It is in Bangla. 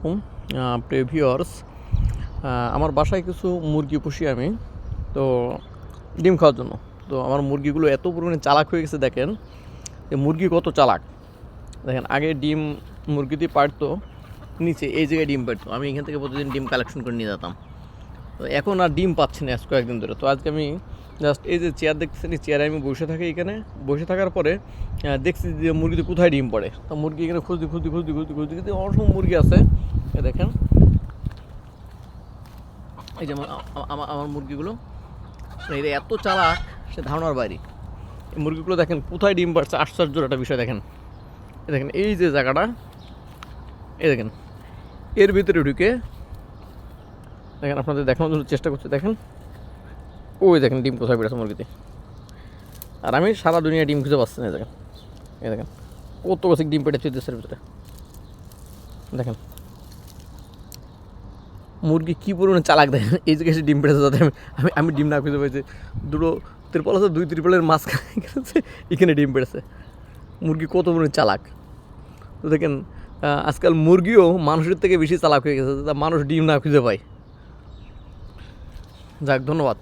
আলাইকুম প্রিয় ভিউয়ার্স আমার বাসায় কিছু মুরগি পুষি আমি। তো ডিম খাওয়ার জন্য। তো আমার মুরগিগুলো এত পরিমাণে চালাক হয়ে গেছে, দেখেন। যে মুরগি কত চালাক। দেখেন, আগে ডিম মুরগি দিয়ে পারতো নিচে এই জায়গায় ডিম পারতো আমি এখান থেকে প্রতিদিন ডিম কালেকশন করে নিয়ে যেতাম। এখন আর ডিম পাচ্ছি না আজ কয়েকদিন ধরে। তো আজকে আমি জাস্ট এই যে চেয়ার দেখতেছেন, এই চেয়ারে আমি বসে থাকি এখানে। বসে থাকার পরে দেখছি যে মুরগিতে কোথায় ডিম পড়ে। তো মুরগি এখানে খুঁজতে খুঁজতে খুঁজতে খুঁজতে খুঁজতে খুঁজতে অনেক সময় মুরগি আছে। দেখেন। এই যে আমার, আমার- মুরগিগুলো। এরা এত চালাক, সে ধারণার বাইরে। এই মুরগিগুলো দেখেন কোথায় ডিম পাড়ছে, আশ্চর্যের একটা বিষয় দেখেন। দেখেন, এই যে জায়গাটা, এই দেখেন। এর ভিতরে ঢুকে দেখেন, আপনাদের দেখানোর জন্য চেষ্টা করছি, দেখেন। ওই দেখেন, ডিম কোথায় বেড়েছে মুরগিতে। আর আমি সারা দুনিয়া ডিম খুঁজে পাচ্ছি না দেখেন। এই দেখেন, কত গাছে ডিম পেটেছে দেশের ভিতরে। দেখেন। মুরগি কী পরিমাণে চালাক, দেখেন, এই জায়গায় এসে ডিম পেটেছে, যাতে আমি আমি ডিম না খুঁজে পেয়েছি। দুটো ত্রিপল আছে, দুই ত্রিপলের মাঝখানে এখানে এখানে ডিম পেড়েছে মুরগি কত পরিমাণে চালাক। তো দেখেন আজকাল মুরগিও মানুষের থেকে বেশি চালাক হয়ে গেছে মানুষ ডিম না খুঁজে পায়। যাক ধন্যবাদ।